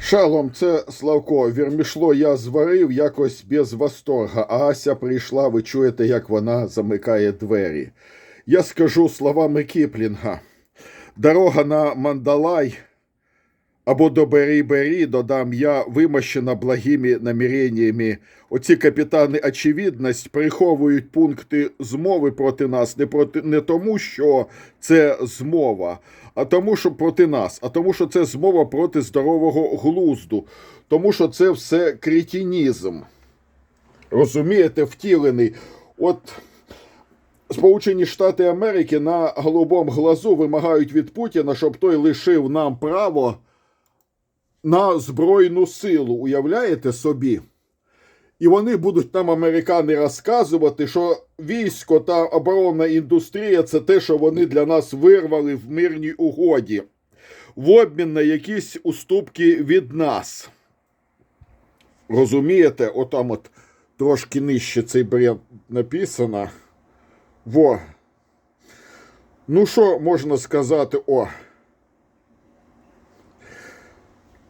Шалом, це Славко. Вірмішло я зварив якось без восторга, а Ася прийшла, ви чуєте, як вона замикає двері. Я скажу словами Кіплінга. Дорога на Мандалай або до Бері-Бері, додам я, вимощена благими наміреннями. Оці капітани очевидність приховують пункти змови проти нас не, проти, не тому, що це змова, а тому, що проти нас, а тому, що це змова проти здорового глузду, тому що це все кретінізм. Розумієте, втілений. От Сполучені Штати Америки на голубому глазу вимагають від Путіна, щоб той лишив нам право на Збройну силу. Уявляєте собі? І вони будуть нам, американи, розказувати, що військо та оборонна індустрія це те, що вони для нас вирвали в мирній угоді, в обмін на якісь уступки від нас. Розумієте, отам от трошки нижче цей бред написано. Во. Ну, що можна сказати? О.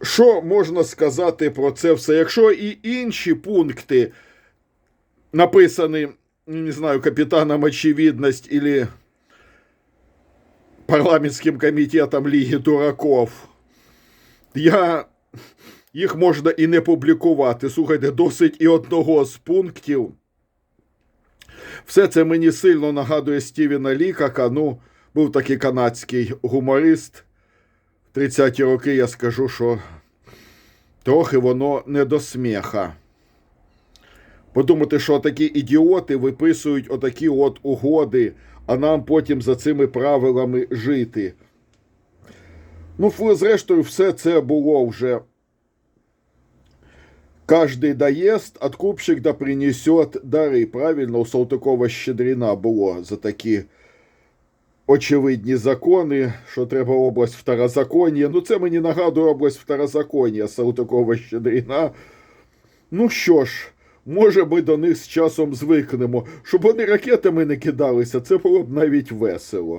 Що можна сказати про це все? Якщо і інші пункти написані, не знаю, капітаном очевидність или парламентським комітетом Ліги дураков, я їх можна і не публікувати. Слухайте, досить і одного з пунктів. Все це мені сильно нагадує Стівена Лікака. Ну, був такий канадський гуморист. В 30-ті роки я скажу, що трохи воно не до сміха. Подумати, що такі ідіоти виписують отакі от угоди, а нам потім за цими правилами жити. Ну, зрештою, все це було вже. Каждый доест, откупщик да принесет дари. Правильно, у Салтыкова Щедрина було за такі очевидні закони, що треба область второзаконня. Ну, це мені нагадує область второзаконня Салтикова Щедріна. Ну що ж, може ми до них з часом звикнемо. Щоб вони ракетами не кидалися, це було б навіть весело.